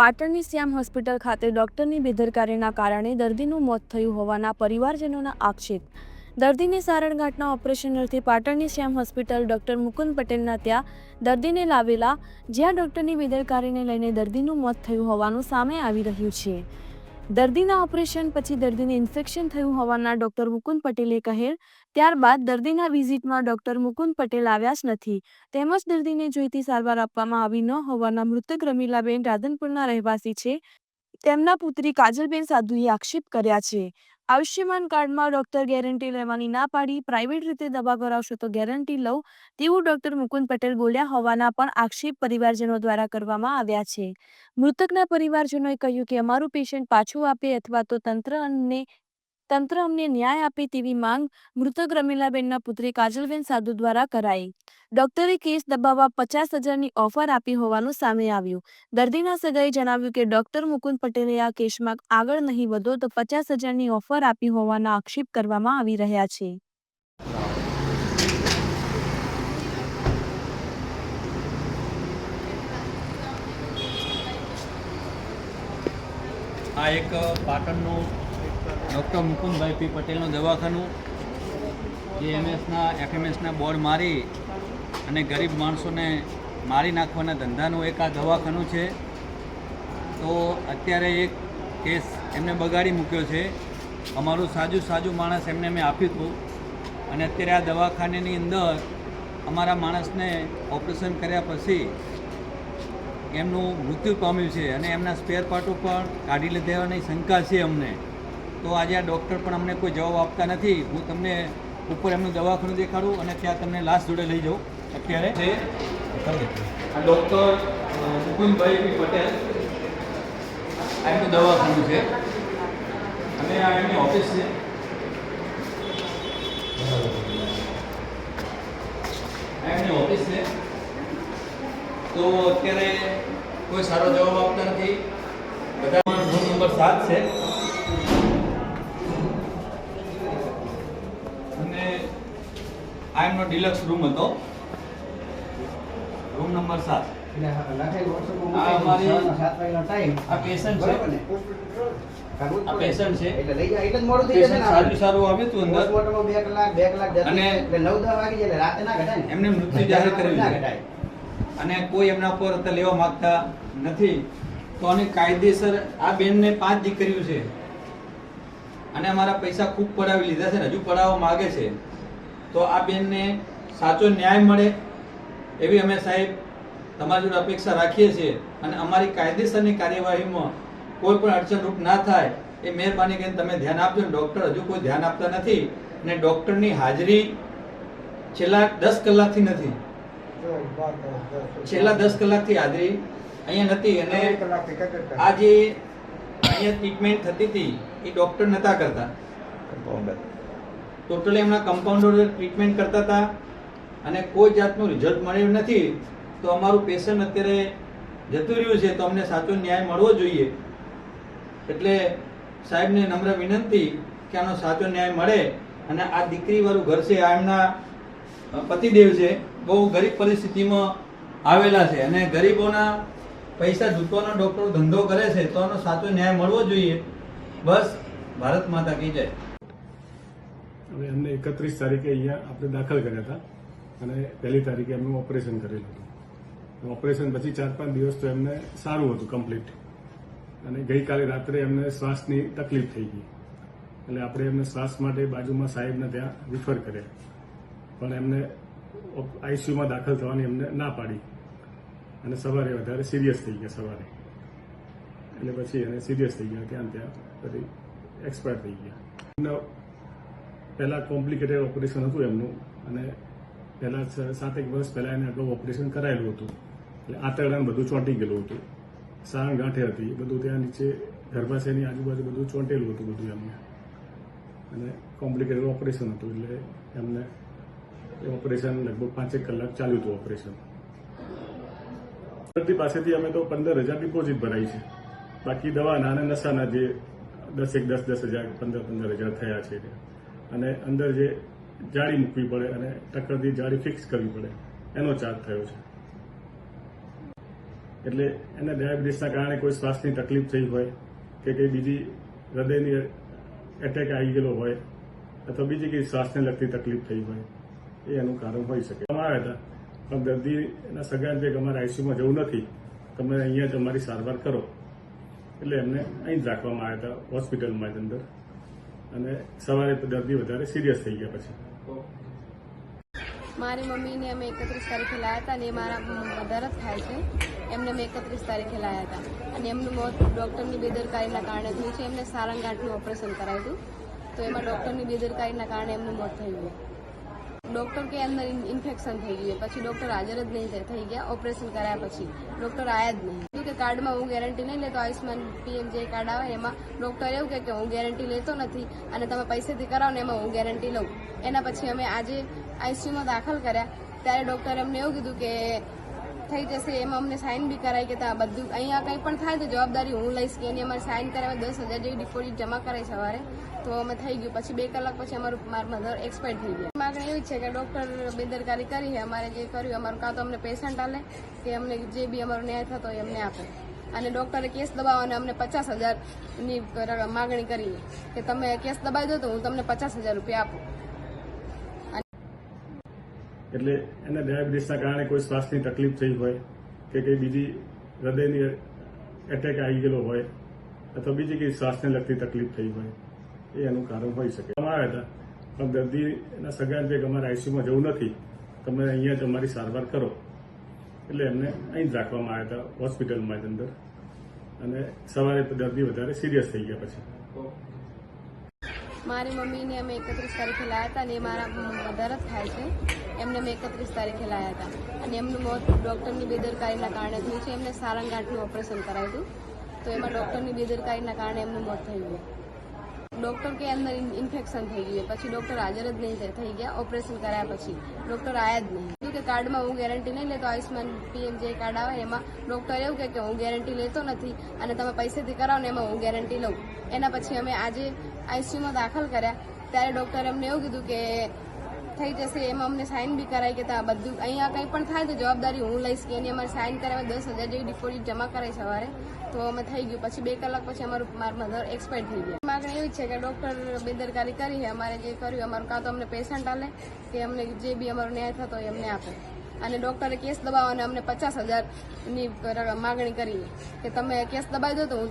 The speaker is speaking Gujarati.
પાટણની શ્યામ હોસ્પિટલ ખાતે ડોક્ટરની બેદરકારીના કારણે દર્દીનું મોત થયું હોવાના પરિવારજનોના આક્ષેપ. દર્દીને સારણઘાટના ઓપરેશન અર્થે પાટણની શ્યામ હોસ્પિટલ ડોક્ટર મુકુંદ પટેલના ત્યાં દર્દીને લાવેલા જ્યાં ડોક્ટરની બેદરકારીને લઈને દર્દીનું મોત થયું હોવાનું સામે આવી રહ્યું છે. દર્દીના ઓપરેશન પછી દર્દીને ઇન્ફેક્શન થયું હોવાના ડોક્ટર મુકુંદ પટેલે કહેલ ત્યારબાદ દર્દીના વિઝિટમાં ડોક્ટર મુકુંદ પટેલ આવ્યા જ નથી. તેમજ દર્દીને જોઈતી સારવાર આપવામાં આવી ન હોવાના મૃતક રમીલાબેન રાધનપુરના રહેવાસી છે. તેમના પુત્રી કાજલબેન સાધુએ આક્ષેપ કર્યા છે. આયુષ્યમાન કાર્ડમાં ડોક્ટર ગેરંટી લેવાની ના પાડી, પ્રાઇવેટ રીતે દવા કરાવશો તો ગેરંટી લઉં, તેવું ડોક્ટર મુકુંદ પટેલ બોલ્યા હોવાના પણ આક્ષેપ પરિવારજનો દ્વારા કરવામાં આવ્યા છે. મૃતકના પરિવારજનોએ કહ્યું કે અમારું પેશન્ટ પાછું આપે અથવા તો તંત્ર અમને તંત્ર અમને ન્યાય આપે તેવી માંગ મૃતક રમીલાબેનના પુત્રી કાજલબેન સાધુ દ્વારા કરાઈ. ડોક્ટરે કેસ દબાવવા પચાસ હજારની ઓફર આપી હોવાનું સામે આવ્યું. દર્દીના સગાએ જણાવ્યું કે, ડોક્ટર મુકુંદ પટેલે આ કેસમાં આગળ નહીં વધો તો પચાસ હજારની ઓફર આપી હોવાના આક્ષેપ કરવામાં આવી રહ્યા છે. આ એક પાટણનું ડૉક્ટર મુકુંદભાઈ પી પટેલનું દવાખાનું, જે એમએસના, એફએમએસના બોર્ડ મારી અને ગરીબ માણસોને મારી નાખવાના ધંધાનું એક આ દવાખાનું છે. તો અત્યારે એક કેસ એમને બગાડી મૂક્યો છે. અમારું સાજુ સાજુ માણસ એમને મેં આપ્યું હતું. અને અત્યારે આ દવાખાનાની અંદર અમારા માણસને ઓપરેશન કર્યા પછી એમનું મૃત્યુ પામ્યું છે અને એમના સ્પેર પાર્ટો પણ કાઢી લીધેવાની શંકા છે અમને. તો આજે આ ડૉક્ટર પણ અમને કોઈ જવાબ આપતા નથી. હું તમને ઉપર એમનું દવાખાનું દેખાડું અને ત્યાં તમને લાસ્ટ જોડે લઈ જાઉં અત્યારે. છે આ ડૉક્ટર મુકુંદભાઈ પટેલ આ એમનું દવાખાનું છે. અને આ એમની ઓફિસ છે. એમની ઓફિસ છે. તો અત્યારે કોઈ સારો જવાબ આપતા નથી. બધા નંબર સાત છે. આ એમનો ડિલક્સ રૂમ હતો. રૂમ નંબર સાત. અને એમને મૃત્યુ જાહેર કરી અને કોઈ એમના પર લેવા માંગતા નથી. તો આની કાયદેસર આ બેનને પાંચ દીકરીઓ છે. અને અમારા પૈસા ખૂબ પડાવી લીધા છે ને હજુ પડાવવા માગે છે. તો આ બેનને સાચો ન્યાય મળે એવી અમે સાહેબ તમારી જોડે અપેક્ષા રાખીએ છીએ. અને અમારી કાયદેસરની કાર્યવાહીમાં કોઈ પણ અડચણરૂપ ના થાય એ મહેરબાની કરીને તમે ધ્યાન આપજો. ને ડૉક્ટર હજુ કોઈ ધ્યાન આપતા નથી અને ડૉક્ટરની હાજરી છેલ્લા દસ કલાકથી નથી. છેલ્લા દસ કલાકથી હાજરી અહીંયા નથી અને આ જે અહીંયા ટ્રીટમેન્ટ થતી હતી એ ડૉક્ટર નહોતા કરતા. ટોટલી એમના કમ્પાઉન્ડર ટ્રીટમેન્ટ કરતા હતા અને કોઈ જાતનું રિઝલ્ટ મળ્યું નથી. તો અમારું પેશન્ટ અત્યારે જતું રહ્યું છે તો અમને સાચો ન્યાય મળવો જોઈએ. એટલે સાહેબને નમ્ર વિનંતી કે આનો સાચો ન્યાય મળે અને આ દીકરીવાળું ઘર છે, આ એમના પતિદેવ છે, બહુ ગરીબ પરિસ્થિતિમાં આવેલા છે અને ગરીબોના પૈસા જૂતવાનો ડૉક્ટરો ધંધો કરે છે તો આનો સાચો ન્યાય મળવો જોઈએ. બસ, ભારત માતા કી જય. હવે એમને એકત્રીસ તારીખે અહીંયા આપણે દાખલ કર્યા હતા અને પહેલી તારીખે એમનું ઓપરેશન કરેલું હતું. ઓપરેશન પછી ચાર પાંચ દિવસ તો એમને સારું હતું કમ્પ્લીટ. અને ગઈકાલે રાત્રે એમને શ્વાસની તકલીફ થઈ ગઈ. એટલે આપણે એમને શ્વાસ માટે બાજુમાં સાહેબને ત્યાં રિફર કર્યા. પણ એમને આઈસીયુમાં દાખલ થવાની એમને ના પાડી. અને સવારે વધારે સિરિયસ થઈ ગયા સવારે. એટલે પછી એને સિરિયસ થઈ ગયા ત્યાં ત્યાં પછી એક્સપાયર થઈ ગયા. પહેલાં કોમ્પ્લિકેટેડ ઓપરેશન હતું એમનું. અને પહેલાં સાત એક વર્ષ પહેલાં એને અગાઉ ઓપરેશન કરાયેલું હતું. એટલે આંતરડાને બધું ચોંટી ગયેલું હતું. સાણ ગાંઠે હતી. બધું ત્યાં નીચે ગર્ભાશયની આજુબાજુ બધું ચોંટેલું હતું બધું એમને. અને કોમ્પ્લિકેટેડ ઓપરેશન હતું. એટલે એમને એ ઓપરેશન લગભગ પાંચેક કલાક ચાલ્યું હતું ઓપરેશન દર્દી પાસેથી અમે તો પંદર હજાર ડિપોઝિટ ભરાઈ છે. બાકી દવાના અને નશાના જે દસ એક દસ દસ હજાર પંદર પંદર હજાર થયા છે. અને અંદર જે જાળી મૂકવી પડે અને ટક્કરથી જાળી ફિક્સ કરવી પડે, એનો ચાર્જ થયો છે. એટલે એને ડાયાબિટીસના કારણે કોઈ શ્વાસની તકલીફ થઈ હોય કે કંઈ બીજી હૃદયની એટેક આવી ગયેલો હોય અથવા બીજી કંઈ શ્વાસને લગતી તકલીફ થઈ હોય, એ એનું કારણ હોઈ શકે. અમે હતા, પણ દર્દીના સગાને જે અમારે આઈસીયુમાં જવું નથી, તમે અહીંયા જ અમારી સારવાર કરો. એટલે એમને અહીં જ રાખવામાં આવ્યા હતા, હોસ્પિટલમાં જ અંદર. અને સવારે દર્દી વધારે સિરિયસ થઈ ગયા પછી. મારી મમ્મીને અમે એકત્રીસ તારીખે લાયા હતા અને એ મારા મધર જ થાય છે. એમને મેં એકત્રીસ તારીખે લાયા હતા. અને એમનું મોત ડૉક્ટરની બેદરકારીના કારણે થયું છે. એમને સારંગાંઠનું ઓપરેશન કરાવ્યું હતું. તો એમાં ડૉક્ટરની બેદરકારીના કારણે એમનું મોત થયું ડૉક્ટર કે અંદર ઇન્ફેક્શન થઈ ગયું પછી ડૉક્ટર હાજર જ નહીં થઈ- ગયા, ઓપરેશન કરાયા પછી. ડૉક્ટર આયા જ નહીં. કે કાર્ડમાં હું ગેરંટી નહીં લેતો આયુષ્માન પીએમ જે કાર્ડ આવે, એમાં ડૉક્ટર એવું કહે કે હું ગેરંટી લેતો નથી અને તમે પૈસેથી કરાવો ને એમાં હું ગેરંટી લઉં. એના પછી અમે આજે આઈસીયુમાં દાખલ કર્યા. ત્યારે ડૉક્ટરે અમને એવું કીધું કે થઈ જશે, એમાં અમને સાઇન બી કરાવી કે ત્યાં બધું. અહીંયા કંઈ પણ થાય તો જવાબદારી હું લઈશ કે એની અમારે સાઇન કરાવે, દસ હજાર જેવી ડિપોઝિટ જમા કરાઈ સવારે. તો અમે થઈ ગયું. પછી બે કલાક પછી અમારું મારા મધર એક્સપાયર થઈ ગયા. માગણી એવી છે કે ડૉક્ટર બેદરકારી કરી છે, અમારે જે કર્યું, અમારું કાં તો અમને પેશન્ટ આલે કે અમને જે બી અમારો ન્યાય થતો હોય એમને આપે. અને ડૉક્ટરે કેસ દબાવવાને અમને પચાસ હજારની માગણી કરી કે તમે કેસ દબાવી દો તો હું તમને પચાસ હજાર રૂપિયા આપું. એટલે એને ડાયાબિટીસના કારણે કોઈ શ્વાસની તકલીફ થઈ હોય કે કંઈ બીજી હૃદયની એટેક આવી ગયેલો હોય અથવા બીજી કંઈ શ્વાસને લગતી તકલીફ થઈ હોય, એ એનું કારણ હોઈ શકે. અમે હતા, પણ દર્દીના સગાને જે અમારે આઈસીયુમાં જવું નથી, તમે અહીંયા જ અમારી સારવાર કરો. એટલે એમને અહીં જ રાખવામાં આવ્યા હતા હોસ્પિટલમાં જ અંદર. અને સવારે દર્દી વધારે સિરિયસ થઈ ગયા પછી. મારી મમ્મીને અમે એકત્રીસ તારીખે લાયા હતા અને એ મારા મધર જ થાય છે. એમને મેં એકત્રીસ તારીખે લાયા હતા. અને એમનું મોત ડૉક્ટરની બેદરકારીના કારણે થયું છે. એમને સારંગાંઠનું ઓપરેશન કરાવ્યું હતું. તો એમાં ડૉક્ટરની બેદરકારીના કારણે એમનું મોત થયું ડૉક્ટર કે અંદર ઇન્ફેક્શન થઈ ગયું પછી ડૉક્ટર હાજર જ નહીં થઈ- થઈ ગયા. ઓપરેશન કરાયા પછી ડૉક્ટર આવ્યા જ નહીં. કીધું કે કાર્ડમાં હું ગેરંટી નહીં લેતો આયુષ્માન પીએમ જે કાર્ડ આવે એમાં ડૉક્ટર એવું કહે કે હું ગેરંટી લેતો નથી અને તમે પૈસેથી કરાવો ને એમાં હું ગેરંટી લઉં. એના પછી અમે આજે આઈસીયુમાં દાખલ કર્યા. ત્યારે ડૉક્ટરે અમને એવું કીધું કે થઈ જશે, એમાં અમને સાઇન બી કરાય કે ત્યાં બધું અહીંયા કંઈ પણ થાય તો જવાબદારી હું લઈશ કે એની અમારે સાઇન કરાવે, દસ હજાર જેવી ડિપોઝિટ જમા કરાઈ સવારે. તો અમે થઈ ગયું. પછી બે કલાક પછી અમારું મારા મધર એક્સપાયર થઈ ગયા. માગણી એવી છે કે ડૉક્ટર બેદરકારી કરી છે, અમારે જે કર્યું, અમારું કાં તો અમને પેશન્ટ આલે કે અમને જે બી અમારો ન્યાય થતો હોય એમને આપે. અને ડૉક્ટરે કેસ દબાવવાને અમને પચાસ હજારની માગણી કરી કે તમે કેસ દબાવી દો તો